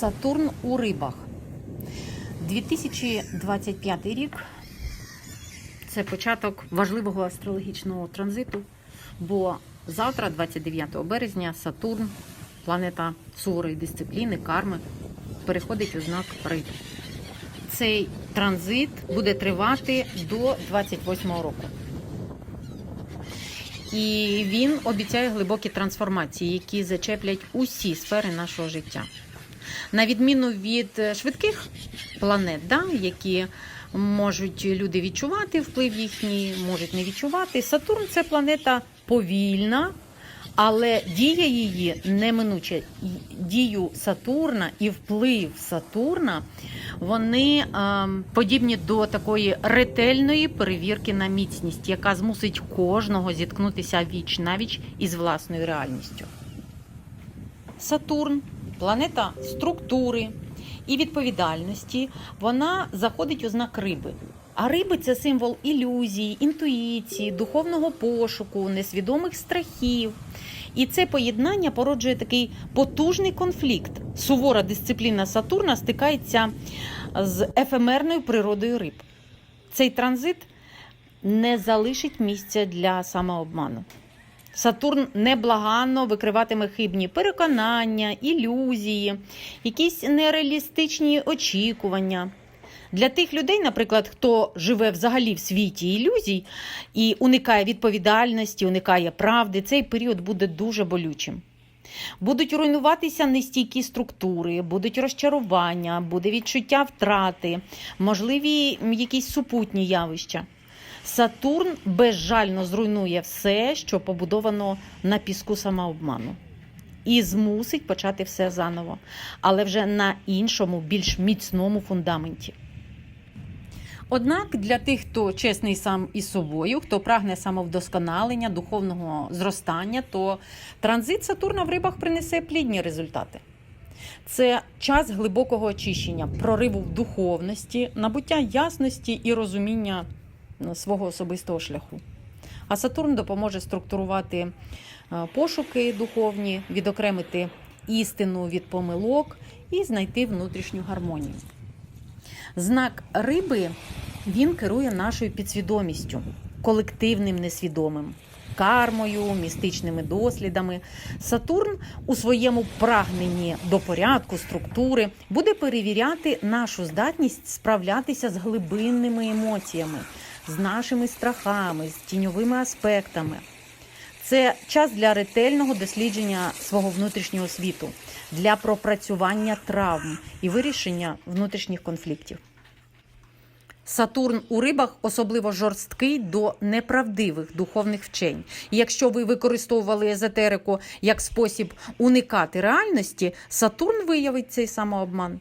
Сатурн у рибах. 2025 рік це початок важливого астрологічного транзиту, бо завтра, 29 березня, Сатурн, планета суворої дисципліни, карми, переходить у знак риб. Цей транзит буде тривати до 28 року. І він обіцяє глибокі трансформації, які зачеплять усі сфери нашого життя. На відміну від е, швидких планет, да, які можуть люди відчувати вплив їхній, можуть не відчувати. Сатурн це планета повільна, але дія її неминуча. Дію Сатурна і вплив Сатурна вони подібні до такої ретельної перевірки на міцність, яка змусить кожного зіткнутися віч навіч із власною реальністю. Сатурн, планета структури і відповідальності, вона заходить у знак риби. А риби це символ ілюзії, інтуїції, духовного пошуку, несвідомих страхів. І це поєднання породжує такий потужний конфлікт. Сувора дисципліна Сатурна стикається з ефемерною природою риб. Цей транзит не залишить місця для самообману. Сатурн неблаганно викриватиме хибні переконання, ілюзії, якісь нереалістичні очікування. Для тих людей, наприклад, хто живе взагалі в світі ілюзій і уникає відповідальності, уникає правди, цей період буде дуже болючим. Будуть руйнуватися нестійкі структури, будуть розчарування, буде відчуття втрати, можливі якісь супутні явища. Сатурн безжально зруйнує все, що побудовано на піску самообману, і змусить почати все заново, але вже на іншому, більш міцному фундаменті. Однак для тих, хто чесний сам із собою, хто прагне самовдосконалення, духовного зростання, то транзит Сатурна в рибах принесе плідні результати. Це час глибокого очищення, прориву в духовності, набуття ясності і розуміння свого особистого шляху. А Сатурн допоможе структурувати е, пошуки духовні, відокремити істину від помилок і знайти внутрішню гармонію. Знак риби він керує нашою підсвідомістю, колективним несвідомим, кармою, містичними дослідами. Сатурн у своєму прагненні до порядку, структури буде перевіряти нашу здатність справлятися з глибинними емоціями, з нашими страхами, з тіньовими аспектами. Це час для ретельного дослідження свого внутрішнього світу, для пропрацювання травм і вирішення внутрішніх конфліктів. Сатурн у рибах особливо жорсткий до неправдивих духовних вчень. І якщо ви використовували езотерику як спосіб уникати реальності, Сатурн виявить цей самообман.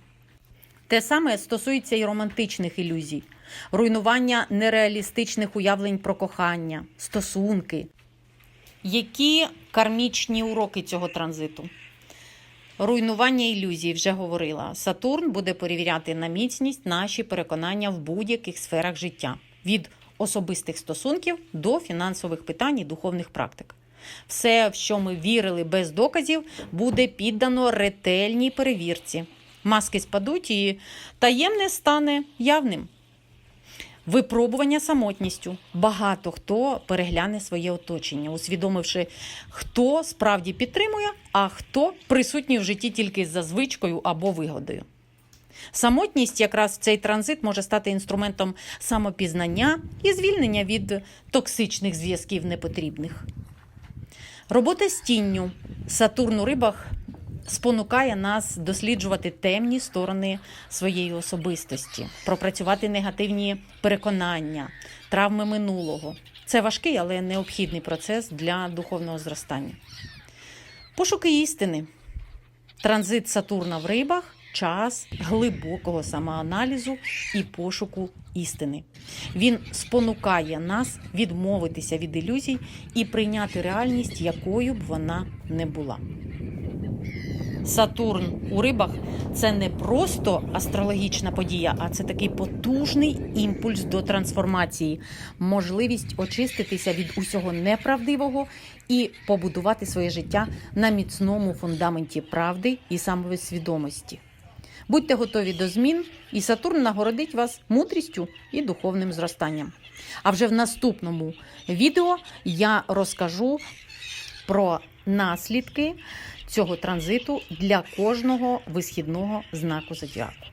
Те саме стосується і романтичних ілюзій, руйнування нереалістичних уявлень про кохання, стосунки. Які кармічні уроки цього транзиту? Руйнування ілюзій вже говорила. Сатурн буде перевіряти на міцність наші переконання в будь-яких сферах життя від особистих стосунків до фінансових питань і духовних практик. Все, в що ми вірили без доказів, буде піддано ретельній перевірці. Маски спадуть і таємне стане явним. Випробування самотністю. Багато хто перегляне своє оточення, усвідомивши, хто справді підтримує, а хто присутній в житті тільки за звичкою або вигодою. Самотність, якраз в цей транзит може стати інструментом самопізнання і звільнення від токсичних зв'язків непотрібних. Робота з тінню. Сатурн у рибах спонукає нас досліджувати темні сторони своєї особистості, пропрацювати негативні переконання, травми минулого. Це важкий, але необхідний процес для духовного зростання. Пошуки істини. Транзит Сатурна в рибах час глибокого самоаналізу і пошуку істини. Він спонукає нас відмовитися від ілюзій і прийняти реальність, якою б вона не була. Сатурн у рибах це не просто астрологічна подія, а це такий потужний імпульс до трансформації, можливість очиститися від усього неправдивого і побудувати своє життя на міцному фундаменті правди і самосвідомості. Будьте готові до змін, і Сатурн нагородить вас мудрістю і духовним зростанням. А вже в наступному відео я розкажу про наслідки цього транзиту для кожного висхідного знаку зодіаку.